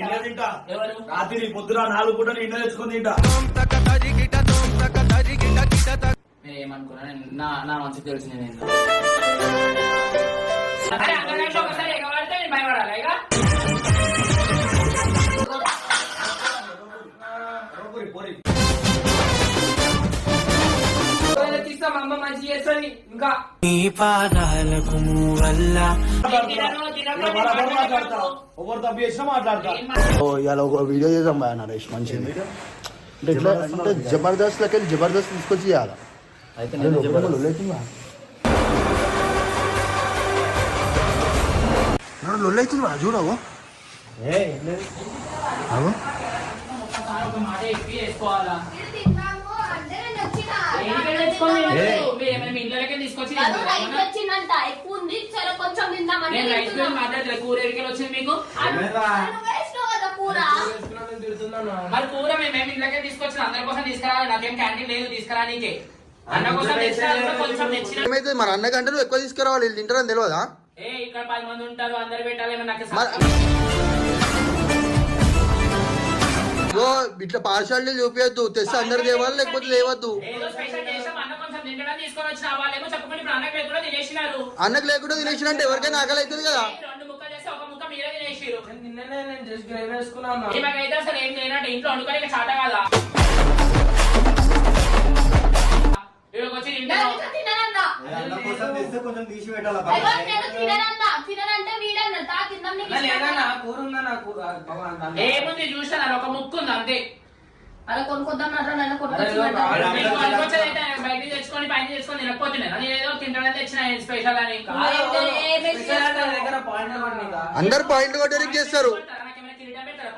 నిన్న తింటా. ఎవరు? రాత్రి పొద్దున నాలుగు పూట నిన్న తెచ్చుకొని తింటా. నేను ఏమనుకున్నా నేను- నా నా మనసు తెలిసి నేను. అమ్మ మంచి చేస్తుంది. ఇంకా నీ పాదాలకు ఇలా మాట్లాడతా ఎవరు తప్పు చేసినా మాట్లాడతా ఏం మాట్లాడు? ఓ ఇవాళ ఒక వీడియో చేద్దాం బాగా నరేష్ మంచిది. అంటే ఇట్లా అంటే జబర్దస్త్ లెక్క జబర్దస్త్ తీసుకొచ్చి చేయాలి అయితే నేను. లొల్లైతుందా లొల్లైతుందా చూడవు. అవు. వచ్చిందంట. ఎక్కువ ఉంది. సరే కొంచెం తిందామని మాట్లాడలేదు కూర ఎరికలు వచ్చింది మీకు? నువ్వు మరి కూర మేము మేము ఇంట్లోకే తీసుకొచ్చిన. అందరి కోసం తీసుకురావాలి. నాకేం క్యాంటీన్ లేదు తీసుకురా నీకే. అన్న కోసం కొంచెం తెచ్చిన. ఏమైతే గంటలు ఎక్కువ తీసుకురావాలి. వీళ్ళు తింటారని తెలియదా? ఏ ఇక్కడ పది మంది ఉంటారు. అందరు పెట్టాలి. నాకు ఓ ఇట్లా పార్షాలిటీ చూపించద్దు తెస్తే అందరు తేవాలి లేకపోతే లేవద్దు. అన్నకి లేకుండా తినేసినంటే ఎవరికైనా ఆకలి అవుతుంది కదా? ఇంట్లో వండుకొని చాట కాదా ఇక్కడికి వచ్చి తింటాను నేను తిననన్నా. ఏ, అన్న కోసం తెస్తే కొంచెం తీసి పెట్టాలా అయ్యో, పక్కన. నేను తిననన్నా. తిననంటే వీడన్నా. తా తిందాం నీకు నా ఇష్టం లేదన్నా కదా. కూర ఉందా నా కూర బాబా, అంత- ఏముంది చూసాను ఒక ముక్కు ఉంది అంతే అలా కొనుక్కొద్దాం అరే, పనికొచ్చేదైతే బయట తెచ్చుకొని పైన తెచ్చుకొని తినకపోతున్నాను నేను ఏదో తింటానని తెచ్చిన స్పెషల్ అని కాదు, ఏ, ఏ, ఏ, స్పెషల్ అంటే నా దగ్గర పాయింట్. అందరు కొట్టడానికి చేస్తారు నాకేమైనా కిరీటం పెట్టారా?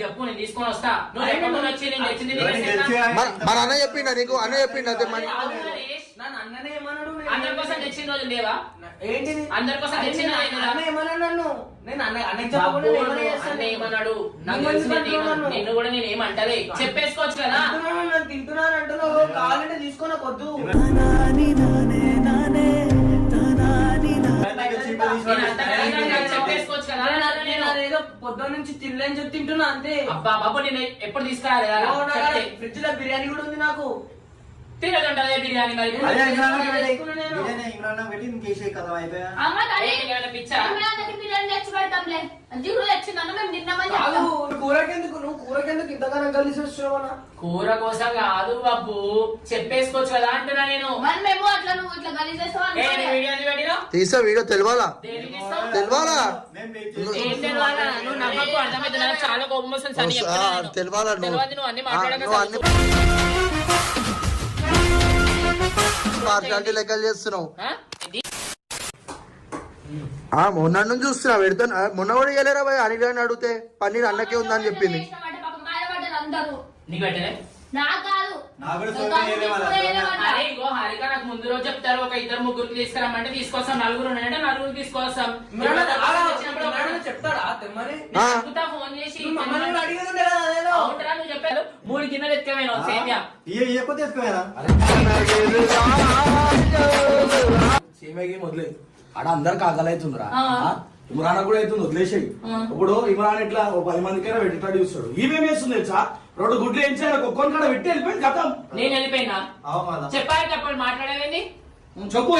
చెప్పు నేను తీసుకొని వస్తా. నువ్వు ఎక్కడ వచ్చి నేను తెచ్చింది ఎవరికి తినేసేనా? తెలిసి ఆయన మన- అన్న చెప్పిండ నీకు? అన్న చెప్పిండ అదే మన అవును నరేష్. నన్ను అన్ననే ఏమన్నాడు నేను- అందరి కోసం తెచ్చిన రోజు లేవా ఏంటిది? అందరి కోసం అరే, తెచ్చిన నేను రోజు అన్న ఏమన్నాడు నన్ను? నేను అన్న అన్నకి బాబు చెప్పకుండా నేను ఏమన్నా అన్న చేస్తాను ఏమన్నాడు? నాకు నువ్వు తెలిసింది ఎందుకు నేను- అంటున్నావు? నిన్ను కూడా నేను ఏమంటలే. చెప్పేసుకోవచ్చు కదా? తింటున్నాను నన్ను తింటున్నాను అంటున్నావు. కావాలంటే తీసుకొని కొద్దు ఆయన దగ్గర చీపురు తీసి నేను. అంత పడేసి కరెక్ట్గా నాకు చెప్పేసుకోవచ్చు కదా? నేను అదేదో పొద్దున్న నుంచి తినలేని చెప్పి తింటున్నా అంతే. అబ్బా బాబు నేను ఎప్పుడు తీసుకురాలేదా చెప్తే. ఫ్రిడ్జ్లో బిర్యానీ కూడా ఉంది నాకు. బిర్యానీ మరి. అదే పెట్టి పెట్టి ఇంకేసే కదా అయిపోయా? అమ్మ తల్లి, పిచ్చా? బిర్యానీ తెచ్చి పెడతాంలే. జిగురు తెచ్చిందన్న మేము తిన్నామని కాదు చెప్తాం. కూరకెందుకు నువ్వు కూరకెందుకు ఇంతగానో కలిసి కూర కోసం కాదు బాబు. చెప్పేసుకోవచ్చు కదా అంటున్నా నేను. మరి మేము అట్లా నువ్వు ఇట్లా గలీజ్ చేస్తావు? తీసా వీడియో తెలియాలా ఏం తెలియాలా? నువ్వు అన్ని పార్షాలిటీ లెక్కలు చేస్తున్నావు. ఆ? ఇది? ఆ మొన్న నుంచి చూస్తున్నా పెడతాను ఆ, మొన్న కూడా ఇవ్వలేరా భయ్ అనిల్ గారిని అడిగితే పన్నీర్ అన్నకే ఉందని చెప్పింది. అందరూ నీకు కాదు. అరే ఇగో హారిక నాకు ముందు రోజు చెప్తారు ఒక ఇద్దరు ముగ్గురు తీసుకురమ్మంటే తీసుకొస్తాం నలుగురు అంటే నలుగురు తీసుకొస్తాం. చెప్తాడా ఫోన్ చేసి. అవునరా నువ్వు చెప్పారు మూడు గిన్నెలు సేమియా. సీమకి మొదలై ఆడ అందరికి ఆకలి అవుతుందిరా. ఆ. ఆ? ఇమ్రాన్ కూడా అవుతుంది వదిలేసాయి. ఇప్పుడు ఇమ్రాన్ ఇట్లా ఓ పది మందికైనా పెట్టేటాడు చూస్తాడు. ఈమెం చేస్తుంది తెలుసా? రెండు గుడ్లు ఏం చేయాలి ఒక్కొక్కని కాడ పెట్టి వెళ్ళిపోయింది కథం. నేను వెళ్ళిపోయినా? చెప్పాలి అప్పుడు మాట్లాడేది చెప్పు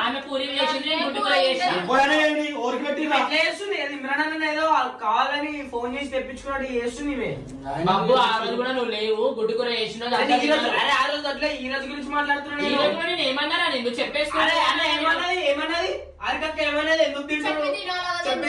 ఆమె పూరి చేసింది ఓరికి పెట్టిరా. చేస్తుంది? ఇమ్రాన్ అన్న ఏదో కావాలని ఫోన్ చేసి తెప్పించుకున్నాడు చేస్తుంది బాబు ఆ రోజు కూడా నువ్వు లేవు గుడ్డు కూర చేసినావు అరే ఆ రోజు అట్లా ఈ రోజు గురించి మాట్లాడుతున్నాను ఈ నేను. రోజు కూడా నేను ఏమన్నారా నేను చెప్పేసుకో అరే అన్న ఏమన్నది? ఏమన్నది? అరికక్క ఏమన్నది? ఎందుకు తింటున్నావు? చెప్పి